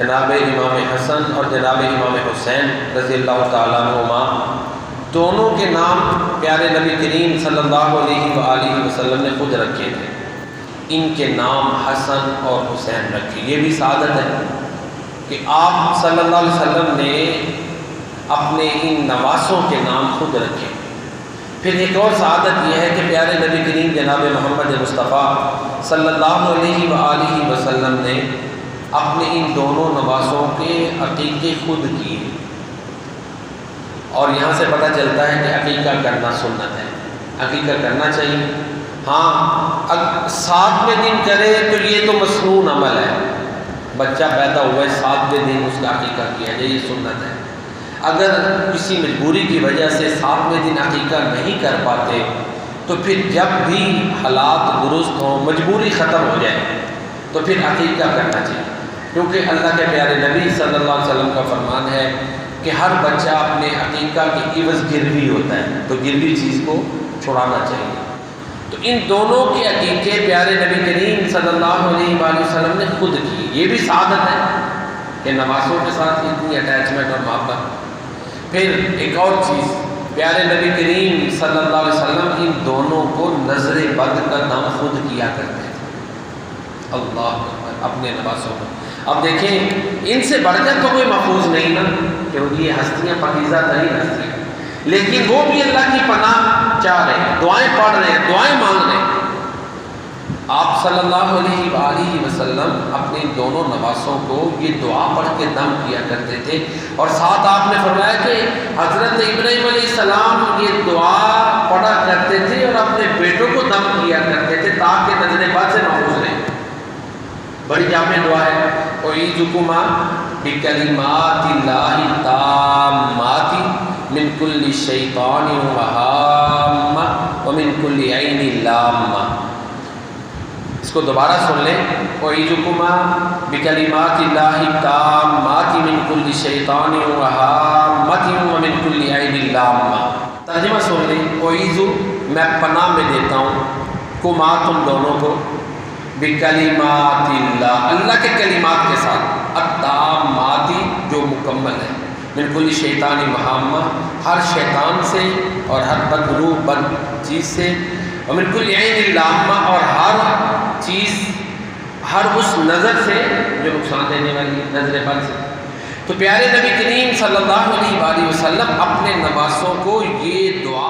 جناب امام حسن اور جناب امام حسین رضی اللہ تعالیٰ عنہما، دونوں کے نام پیارے نبی کریم صلی اللہ علیہ وآلہ وسلم نے خود رکھے تھے۔ ان کے نام حسن اور حسین رکھے۔ یہ بھی سعادت ہے کہ آپ صلی اللہ علیہ وسلم نے اپنے ان نواسوں کے نام خود رکھے۔ پھر ایک اور سعادت یہ ہے کہ پیارے نبی کریم جناب محمد مصطفیٰ صلی اللہ علیہ وآلہ وسلم نے اپنے ان دونوں نواسوں کے عقیقے خود کیے اور یہاں سے پتہ چلتا ہے کہ عقیقہ کرنا سنت ہے۔ عقیقہ کرنا چاہیے۔ ہاں ساتویں دن کرے تو یہ تو مصنون عمل ہے۔ بچہ پیدا ہوا ہے، ساتویں دن اس کا عقیقہ کیا جائے، یہ سنت ہے۔ اگر کسی مجبوری کی وجہ سے ساتویں دن عقیقہ نہیں کر پاتے، تو پھر جب بھی حالات درست ہوں، مجبوری ختم ہو جائے، تو پھر عقیقہ کرنا چاہیے۔ کیونکہ اللہ کے پیارے نبی صلی اللہ علیہ وسلم کا فرمان ہے کہ ہر بچہ اپنے عقیقہ کی عوض گروی ہوتا ہے، تو گروی چیز کو چھڑانا چاہیے۔ تو ان دونوں کے عقیقے پیارے نبی کریم صلی اللہ علیہ وآلہ وسلم نے خود کی یہ بھی سعادت ہے کہ نوازوں کے ساتھ اتنی اٹیچمنٹ اور محبت۔ پھر ایک اور چیز، پیارے نبی کریم صلی اللہ علیہ وسلم ان دونوں کو نظر بد کا نام خود کیا کرتے تھے اللہ اپنے نوازوں کو اب دیکھیں، ان سے بڑھ کر تو کوئی محفوظ نہیں نا کیونکہ یہ ہستیاں، پاکیزہ ترین ہستیاں لیکن وہ بھی اللہ کی پناہ چاہ رہے ہیں، دعائیں پڑھ رہے ہیں، دعائیں مانگ رہے ہیں۔ آپ صلی اللہ علیہ وآلہ وسلم اپنے دونوں نواسوں کو یہ دعا پڑھ کے دم کیا کرتے تھے۔ اور ساتھ آپ نے فرمایا کہ حضرت ابراہیم علیہ السلام یہ دعا پڑھا کرتے تھے اور اپنے بیٹوں کو دم کیا کرتے تھے تاکہ نظر بد سے محفوظ بڑی جامع دعا ہے۔ کوئی بکلمات اللہ تامات من کل شیطان وہام ومن کل عین لامہ اس کو دوبارہ سن لیں۔ کوئی بکلمات اللہ تامات من کل شیطان وہامت ومن کل عین لامہ ترجمہ سن لیں۔ کوئی میں پناہ میں دیتا ہوں۔ کما تم دونوں کو۔ بکلمات اللہ اللہ کے کلمات کے ساتھ۔ التاماتی، جو مکمل ہے۔ بالکل شیطانی محمہ، ہر شیطان سے اور ہر بد روح بد چیز سے۔ اور بالکل عین علامہ اور ہر چیز، ہر اس نظر سے جو نقصان دینے والی نظر بد سے۔ تو پیارے نبی کریم صلی اللہ علیہ وآلہ وسلم اپنے نواسوں کو یہ دعا